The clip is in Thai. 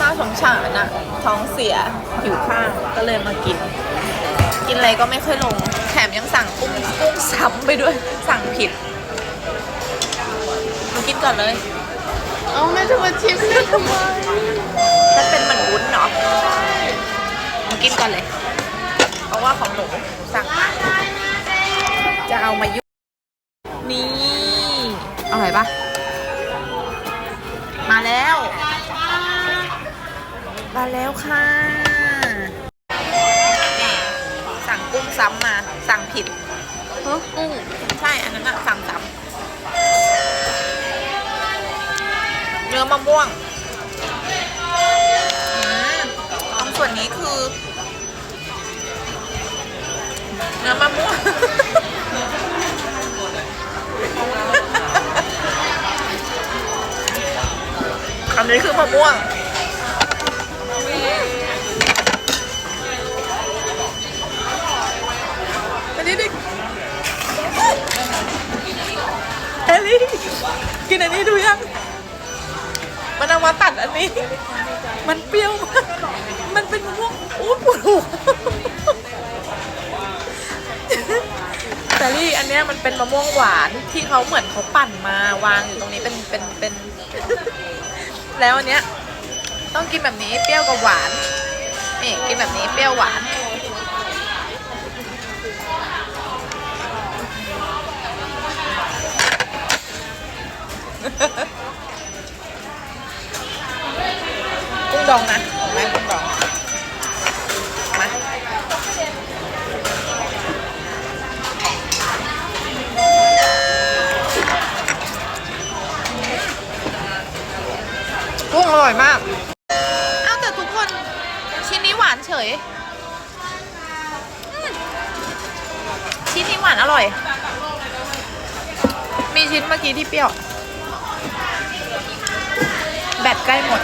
มาสงสารอะท้องเสียหิวข้าวก็เลยมากิน กินอะไรก็ไม่ค่อยลง แถมยังสั่งกุ้งกุ้งซ้ำไปด้วยสั่งผิดมากินก่อนเลย เอาแม่จะมาชิมได้ทำไมมันเป็นเหมือนวุ้นเนาะมากินก่อนเลย เพราะว่าของหนูสั่งมาจะเอามายุ่นี่อร่อยปะมา แล้ว มาแล้วค่ะนี่สั่งกุ้งซ้ำมา สั่งผิดเฮ้กุ้ง ใช่ อันนั้นอะสั่งซ้ำเนื้อมะม่วงอืมตรงส่วนนี้คือ เนื้อมะม่วง นนี้คือมะม่วงอันนี้ดิเอลลี่กินอันนี้ดูยัง มันเอามาตัดอันนี้ มันเปรี้ยวมากมันเป็นมะม่วงอู้ปวดหัวแต่ลี่อันเนี้ยมันเป็นมะม่วงหวานที่เขาเหมือนเขาปั่นมาวางอยู่ตรงนี้เป็นเป็นเป็น แล้วอันเนี้ยต้องกินแบบนี้เปรี้ยวกับหวานนี่กินแบบนี้เปรี้ยวหวานกุ้งดองนะของแม่กุ้งดอง กุ้งอร่อยมาก อ้าวแต่ทุกคนชิ้นนี้หวานเฉยอืมชิ้นนี้หวานอร่อย มีชิ้นเมื่อกี้ที่เปรี้ยว แบตใกล้หมด